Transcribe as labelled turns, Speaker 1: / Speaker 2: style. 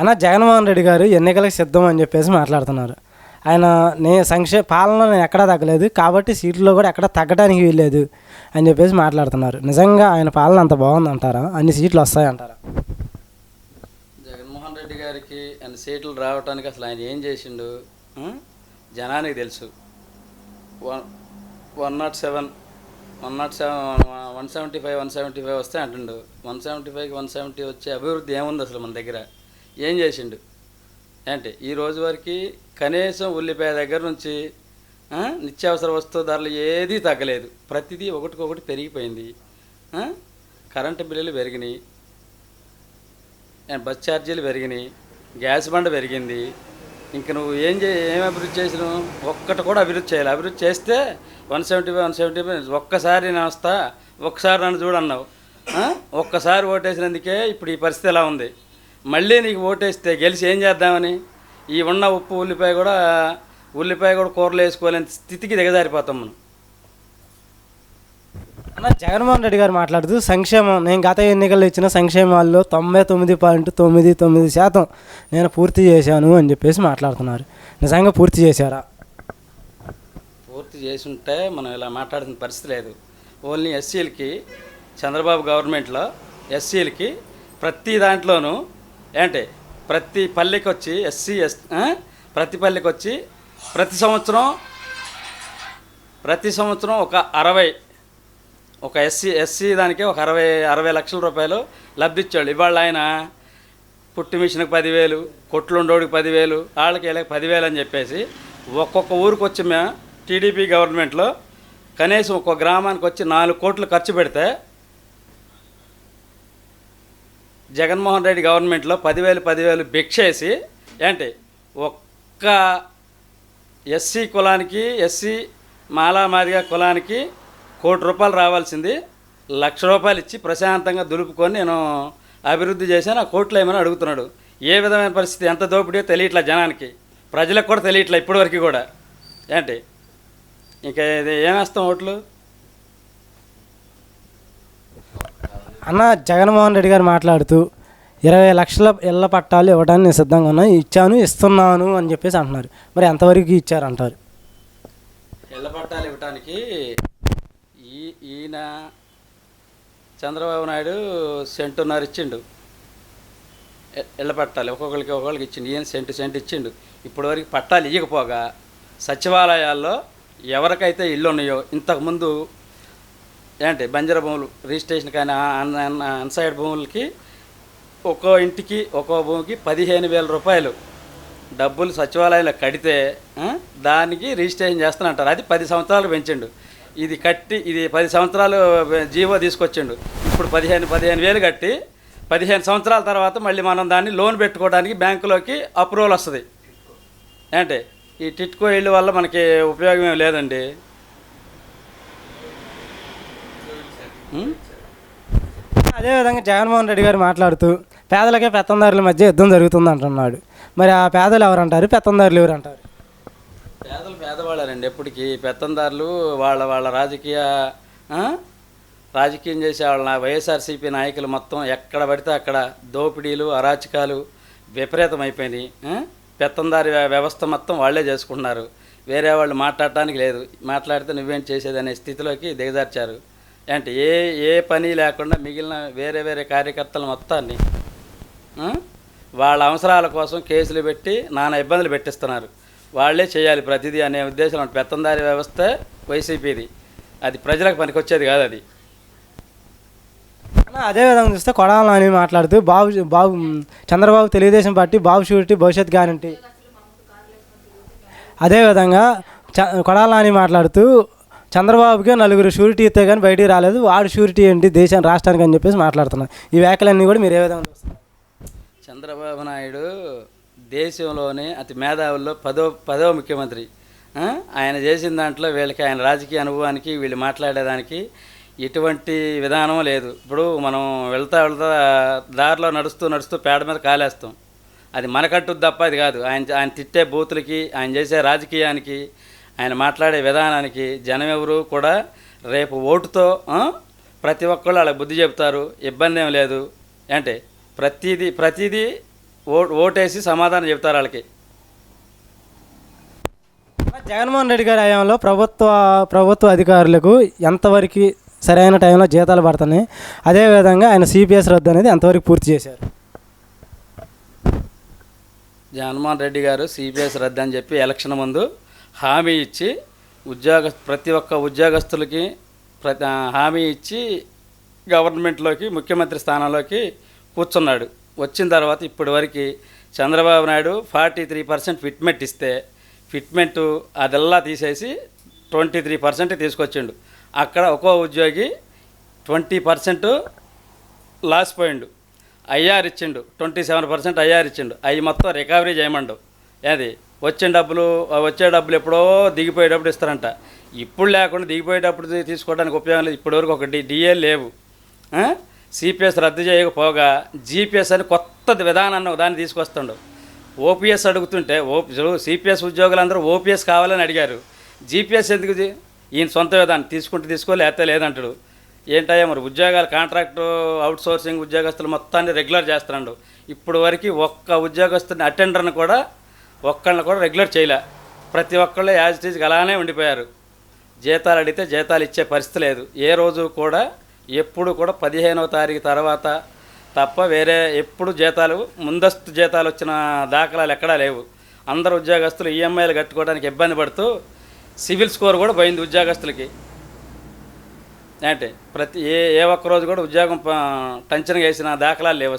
Speaker 1: అన్న జగన్మోహన్ రెడ్డి గారు ఎన్నికలకు సిద్ధం అని చెప్పేసి మాట్లాడుతున్నారు. ఆయన నే సంక్షే పాలనలో నేను ఎక్కడా తగ్గలేదు కాబట్టి సీట్లో కూడా ఎక్కడ తగ్గడానికి వీల్లేదు అని చెప్పేసి మాట్లాడుతున్నారు. నిజంగా ఆయన పాలన అంత బాగుందంటారా అన్ని సీట్లు వస్తాయంటారా
Speaker 2: జగన్మోహన్ రెడ్డి గారికి అన్ని సీట్లు రావడానికి అసలు ఆయన ఏం చేసిండు? జనానికి తెలుసు. One one nought seven one nought seven one seventy five one seventy five వస్తే అంటుండు. వన్ సెవెంటీ ఫైవ్కి వన్ సెవెంటీ వచ్చే అభివృద్ధి ఏముంది అసలు మన దగ్గర? ఏం చేసిండు? అంటే ఈ రోజు వరకు కనీసం ఉల్లిపాయ దగ్గర నుంచి నిత్యావసర వస్తువు ధరలు ఏదీ తగ్గలేదు. ప్రతిదీ ఒకటికొకటి పెరిగిపోయింది. కరెంటు బిల్లులు పెరిగినాయి. బస్ ఛార్జీలు పెరిగినాయి. గ్యాస్ బండ పెరిగింది. ఇంక నువ్వు ఏం చే ఏం అభివృద్ధి చేసినావు? ఒక్కటి కూడా అభివృద్ధి చేయాలి. అభివృద్ధి చేస్తే one seventy five one seventy five ఒక్కసారి నేను వస్తా ఒక్కసారి నన్ను చూడన్నావు ఒక్కసారి ఓటేసినందుకే ఇప్పుడు ఈ పరిస్థితి ఎలా ఉంది? మళ్ళీ నీకు ఓటేస్తే గెలిచి ఏం చేద్దామని? ఈ ఉన్న ఉప్పు ఉల్లిపాయ కూడా ఉల్లిపాయ కూడా కూరలు వేసుకోలేని స్థితికి దిగజారిపోతాం మనం.
Speaker 1: అన్న జగన్మోహన్ రెడ్డి గారు మాట్లాడుతూ సంక్షేమం నేను గత ఎన్నికల్లో ఇచ్చిన సంక్షేమాల్లో తొంభై తొమ్మిది పాయింట్ తొమ్మిది తొమ్మిది శాతం నేను పూర్తి చేశాను అని చెప్పేసి మాట్లాడుతున్నారు. నిజంగా పూర్తి చేశారా?
Speaker 2: పూర్తి చేసి ఉంటే మనం ఇలా మాట్లాడుతున్న పరిస్థితి లేదు. ఓన్లీ ఎస్సీలకి చంద్రబాబు గవర్నమెంట్లో ఎస్సీలకి ప్రతి దాంట్లోనూ ఏంటి? ప్రతి పల్లెకి వచ్చి ఎస్సీ ఎస్ ప్రతి పల్లెకి వచ్చి ప్రతి సంవత్సరం ప్రతి సంవత్సరం ఒక అరవై ఒక ఎస్సీ ఎస్సీ దానికి ఒక అరవై అరవై లక్షల రూపాయలు లబ్ధి ఇచ్చాడు ఇవాళ ఆయన పుట్టి మిషన్కి పదివేలు కొట్లుండోడికి పదివేలు వాళ్ళకి వీళ్ళకి పదివేలు అని చెప్పేసి ఒక్కొక్క ఊరికి వచ్చి మేము టీడీపీ గవర్నమెంట్లో కనీసం ఒక్కొక్క గ్రామానికి వచ్చి నాలుగు కోట్లు ఖర్చు పెడితే జగన్మోహన్ రెడ్డి గవర్నమెంట్లో పదివేలు పదివేలు భిక్షేసి ఏంటి ఒక్క ఎస్సీ కులానికి ఎస్సీ మాలా మాదిగా కులానికి కోటి రూపాయలు రావాల్సింది లక్ష రూపాయలు ఇచ్చి ప్రశాంతంగా దులుపుకొని నేను అభివృద్ధి చేశాను ఆ కోట్లు ఏమని అడుగుతున్నాడు. ఏ విధమైన పరిస్థితి ఎంత దోపిడీయో తెలియట్లే జనానికి? ప్రజలకు కూడా తెలియట్లే ఇప్పటివరకు కూడా. ఏంటి ఇంకా ఇది ఏమేస్తాం ఓట్లు?
Speaker 1: అన్న జగన్మోహన్ రెడ్డి గారు మాట్లాడుతూ ఇరవై లక్షల ఇళ్ళ పట్టాలు ఇవ్వడానికి నేను సిద్ధంగా ఉన్నా ఇచ్చాను ఇస్తున్నాను అని చెప్పేసి అంటున్నారు. మరి ఎంతవరకు ఇచ్చారంటారు
Speaker 2: ఇళ్ళ పట్టాలు ఇవ్వటానికి ఈ ఈయన చంద్రబాబు నాయుడు సెంటున్నర ఇచ్చిండు. ఇళ్ళ పట్టాలు ఒక్కొక్కరికి ఒక్కొక్కరికి ఇచ్చిండు. ఈయన సెంటు సెంటు ఇచ్చిండు. ఇప్పటివరకు పట్టాలు ఇవ్వకపోగా సచివాలయాల్లో ఎవరికైతే ఇల్లు ఉన్నాయో ఇంతకుముందు ఏంటి బంజర భూములు రిజిస్ట్రేషన్ కానీ అన్- అన్సైడ్ భూములకి ఒక్కో ఇంటికి ఒక్కో భూమికి పదిహేను వేల రూపాయలు. డబ్బులు సచివాలయంలో కడితే దానికి రిజిస్ట్రేషన్ చేస్తానంటారు. అది పది సంవత్సరాలు పెంచిండు. ఇది కట్టి ఇది పది సంవత్సరాలు జీవో తీసుకొచ్చిండు. ఇప్పుడు పదిహేను పదిహేను వేలు కట్టి పదిహేను సంవత్సరాల తర్వాత మళ్ళీ మనం దాన్ని లోన్ పెట్టుకోవడానికి బ్యాంకులోకి అప్రూవల్ వస్తుంది. ఏంటి ఈ టిట్కో ఇల్లు వల్ల మనకి ఉపయోగం ఏం లేదండి.
Speaker 1: అదేవిధంగా జగన్మోహన్ రెడ్డి గారు మాట్లాడుతూ పేదలకే పెత్తందారుల మధ్య యుద్ధం జరుగుతుంది అంటున్నాడు. మరి ఆ పేదలు ఎవరంటారు? పెత్తందారులు ఎవరంటారు?
Speaker 2: పేదలు పేదవాళ్ళండి ఎప్పటికీ పెత్తందారులు వాళ్ళ వాళ్ళ రాజకీయ రాజకీయం చేసే వాళ్ళ వైఎస్ఆర్సీపీ నాయకులు మొత్తం ఎక్కడ పడితే అక్కడ దోపిడీలు అరాచకాలు విపరీతం అయిపోయినాయి పెత్తందారి వ్యవస్థ మొత్తం వాళ్ళే చేసుకుంటున్నారు. వేరే వాళ్ళు మాట్లాడటానికి లేదు. మాట్లాడితే నువ్వేం చేసేదనే స్థితిలోకి దిగజార్చారు. అంటే ఏ ఏ పని లేకుండా మిగిలిన వేరే వేరే కార్యకర్తలు మొత్తాన్ని వాళ్ళ అవసరాల కోసం కేసులు పెట్టి నానా ఇబ్బందులు పెట్టిస్తున్నారు. వాళ్ళే చేయాలి ప్రతిదీ అనే ఉద్దేశం పెత్తందారి వ్యవస్థ వైసీపీది. అది ప్రజలకు పనికొచ్చేది కాదు అది.
Speaker 1: అదే అదేవిధంగా చూస్తే కొడాల అని మాట్లాడుతూ బాబు బాబు చంద్రబాబు తెలుగుదేశం పార్టీ బాబు షూరిటీ భవిష్యత్ గ్యారంటీ. అదేవిధంగా చ కొడాల అని మాట్లాడుతూ చంద్రబాబుకి నలుగురు షూరిటీ ఇస్తే కానీ బయటికి రాలేదు. వాడు షూరిటీ ఏంటి? దేశం రాష్ట్రానికి అని చెప్పేసి మాట్లాడుతున్నాం. ఈ వ్యాఖ్యలన్నీ కూడా మీరు ఏ విధంగా చూస్తున్నారు
Speaker 2: చంద్రబాబు నాయుడు దేశంలోనే అతి మేధావుల్లో పదో పదో ముఖ్యమంత్రి. ఆయన చేసిన దాంట్లో వీళ్ళకి ఆయన రాజకీయ అనుభవానికి వీళ్ళు మాట్లాడేదానికి ఎటువంటి విధానం లేదు. ఇప్పుడు మనం వెళ్తా వెళ్తా దారిలో నడుస్తూ నడుస్తూ పేడ మీద కాలేస్తాం. అది మనకట్టు తప్ప అది కాదు. ఆయన ఆయన తిట్టే బూతులకి ఆయన చేసే రాజకీయానికి ఆయన మాట్లాడే విధానానికి జనం ఎవరు కూడా రేపు ఓటుతో ప్రతి ఒక్కళ్ళు వాళ్ళకి బుద్ధి చెప్తారు ఇబ్బంది ఏం లేదు అంటే ప్రతిదీ ప్రతిదీ ఓ ఓటేసి సమాధానం చెప్తారు వాళ్ళకి.
Speaker 1: జగన్మోహన్ రెడ్డి గారి హయాంలో ప్రభుత్వ ప్రభుత్వ అధికారులకు ఎంతవరకు సరైన టైంలో జీతాలు పడుతున్నాయి అదేవిధంగా ఆయన సిపిఎస్ రద్దు అనేది ఎంతవరకు పూర్తి చేశారు?
Speaker 2: జగన్మోహన్ రెడ్డి గారు సిపిఎస్ రద్దు అని చెప్పి ఎలక్షన్ ముందు హామీ ఇచ్చి ఉద్యోగ ప్రతి ఒక్క ఉద్యోగస్తులకి ప్రతి హామీ ఇచ్చి గవర్నమెంట్లోకి ముఖ్యమంత్రి స్థానంలోకి కూర్చున్నాడు. వచ్చిన తర్వాత ఇప్పటి వరకు Chandrababu Naidu forty three percent fitment ఇస్తే ఫిట్మెంట్ అదెల్లా తీసేసి ట్వంటీ త్రీ పర్సెంట్ తీసుకొచ్చిండు. అక్కడ ఒక్కో ఉద్యోగి ట్వంటీ పర్సెంట్ లాస్ పోయిండు. ఐఆర్ ఇచ్చిండు ట్వంటీ సెవెన్ పర్సెంట్ ఐఆర్ ఇచ్చిండు. అవి మొత్తం రికవరీ చేయమండు. ఏది? వచ్చిన డబ్బులు వచ్చే డబ్బులు ఎప్పుడో దిగిపోయేటప్పుడు ఇస్తారంట. ఇప్పుడు లేకుండా దిగిపోయేటప్పుడు తీసుకోవడానికి ఉపయోగం లేదు. ఇప్పటివరకు ఒక డి డిఏ లేవు. సిపిఎస్ రద్దు చేయకపోగా జీపీఎస్ అని కొత్త విధానాన్ని దాన్ని తీసుకొస్తుండు. ఓపీఎస్ అడుగుతుంటే ఓపీ సిపిఎస్ ఉద్యోగులందరూ ఓపీఎస్ కావాలని అడిగారు. జీపీఎస్ ఎందుకు ఈయన సొంత విధానం తీసుకుంటే తీసుకో లేకపోతే లేదంటాడు. ఏంటయ్యా మరి ఉద్యోగాలు కాంట్రాక్ట్ అవుట్సోర్సింగ్ ఉద్యోగస్తులు మొత్తాన్ని రెగ్యులర్ చేస్తున్నాడు. ఇప్పుడు వరకు ఒక్క ఉద్యోగస్తుని అటెండర్ని కూడా ఒక్కళ్ళని కూడా రెగ్యులర్ చేయలే. ప్రతి ఒక్కళ్ళు యాజ్ ఇట్ ఈజ్గా అలానే ఉండిపోయారు. జీతాలు అడిగితే జీతాలు ఇచ్చే పరిస్థితి లేదు. ఏ రోజు కూడా ఎప్పుడు కూడా పదిహేనవ తారీఖు తర్వాత తప్ప వేరే ఎప్పుడు జీతాలు ముందస్తు జీతాలు వచ్చిన దాఖలాలు ఎక్కడా లేవు. అందరు ఉద్యోగస్తులు ఈఎంఐలు కట్టుకోవడానికి ఇబ్బంది పడుతూ సివిల్ స్కోర్ కూడా పోయింది ఉద్యోగస్తులకి. అంటే ప్రతి ఏ ఏ ఒక్క రోజు కూడా ఉద్యోగం ప- టెన్షన్గా వేసిన దాఖలాలు లేవు